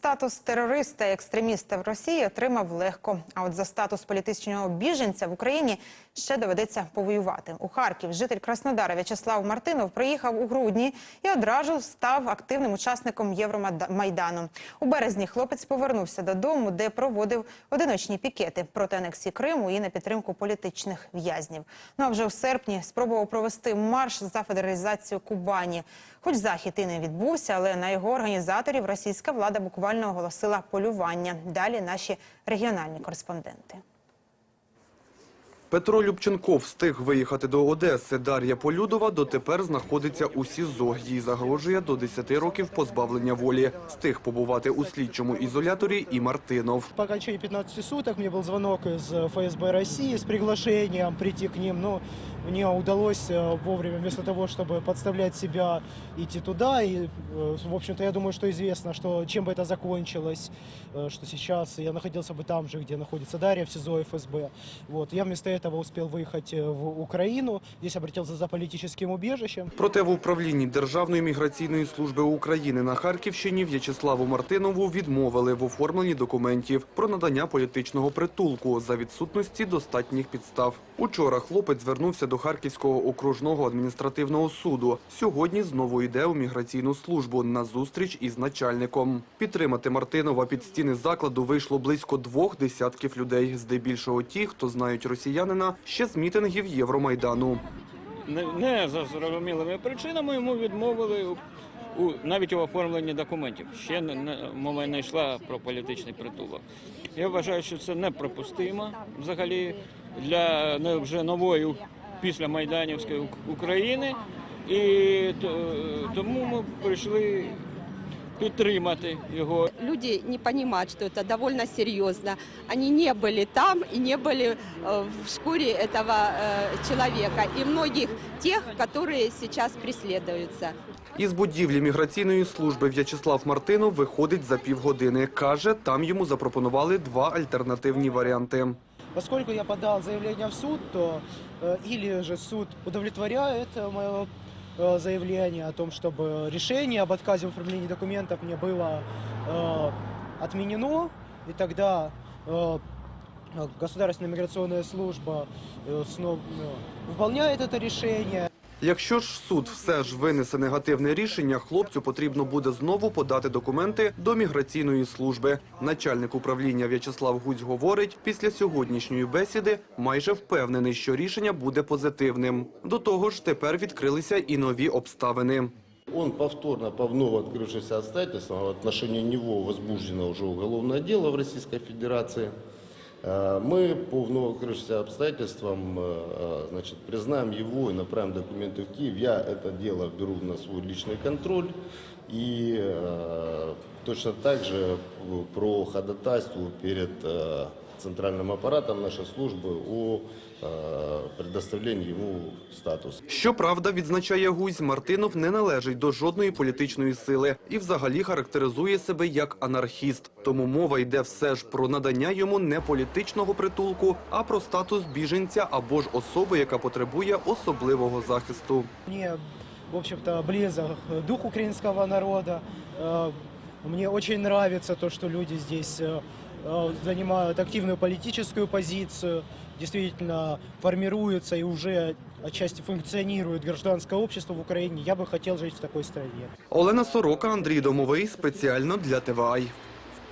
Статус терориста і екстреміста в Росії отримав легко. А от за статус політичного біженця в Україні ще доведеться повоювати. У Харків житель Краснодара В'ячеслав Мартинов приїхав у грудні і одразу став активним учасником Євромайдану. У березні хлопець повернувся додому, де проводив одиночні пікети проти анексії Криму і на підтримку політичних в'язнів. Ну а вже у серпні спробував провести марш за федералізацію Кубані. Хоч захід і не відбувся, але на його організаторів російська влада буквально оголосила полювання. Далі наші регіональні кореспонденти. Петро Любченков встиг виїхати до Одеси. Дар'я Полюдова дотепер знаходиться у СІЗО. Їй загрожує до 10 років позбавлення волі. Встиг побувати у слідчому ізоляторі і Мартинов. По окончании 15 суток мне был звонок из э, ФСБ России с приглашением прийти к ним, но мне удалось э, вовремя, вместо того, чтобы подставлять себя, идти туда. И, э, в общем-то, я думаю, что известно, что чем бы это закончилось, э, что сейчас я находился бы там же, где находится Дарья, в СИЗО ФСБ. Вот. Я вместо этого успел выехать э, в Украину, здесь обратился за политическим убежищем. Проте в управлінні Державної міграційної служби України на Харківщині В'ячеславу Мартинову відмовили в оформленні документів про надання політичного притулку за відсутності достатніх підстав. Учора хлопець звернувся до Харківського окружного адміністративного суду. Сьогодні знову йде у міграційну службу на зустріч із начальником. Підтримати Мартинова під стіни закладу вийшло близько двох десятків людей. Здебільшого ті, хто знають росіянина ще з мітингів Євромайдану. не, не за зрозумілими причинами йому відмовили у, навіть у оформленні документів. Ще не, не, мова не йшла про політичний притулок. Я вважаю, що це неприпустимо взагалі для вже нової після Майданівської Ук- України. І то, тому ми прийшли підтримати його. люди не понимают, что это довольно серьезно. Они не были там и не были э, в шкуре этого э, человека и многих тех, которые сейчас преследуются. Із будівлі міграційної служби В'ячеслав Мартинов виходить за півгодини. Каже, там йому запропонували два альтернативні варіанти. Поскольку я подал заявление в суд, то э, или же суд удовлетворяет э, мое э, заявление о том, чтобы решение об отказе в оформлении документов мне было э, отменено, и тогда э, э, Государственная миграционная служба э, снова э, выполняет это решение. Якщо ж суд все ж винесе негативне рішення, хлопцю потрібно буде знову подати документи до міграційної служби. Начальник управління В'ячеслав Гуць говорить, після сьогоднішньої бесіди майже впевнений, що рішення буде позитивним. До того ж, тепер відкрилися і нові обставини. Он повторно по вновь открывшимся обстоятельствам в отношении него возбуждено уже уголовное дело в Российской Федерации. Э, Мы по вновь открывшимся обстоятельствам э, значит, признаем его и направим документы в Киев. Я это дело беру на свой личный контроль и э, точно так же про ходатайству перед э, центральным аппаратом нашей службы о э, предоставлении ему статуса. Щоправда, відзначає Гузь, Мартинов не належить до жодної політичної сили і взагалі характеризує себе як анархіст. Тому мова йде все ж про надання йому не політичного притулку, а про статус біженця або ж особи, яка потребує особливого захисту. Мне, в общем-то, близок дух украинского народа. Э, Мне очень нравится то, что люди здесь э, э, занимают активную политическую позицию, действительно формируется и уже отчасти функционирует гражданское общество в Украине. Я бы хотел жить в такой стране. Олена Сорока, Андрій Домовий спеціально для ТВАЙ.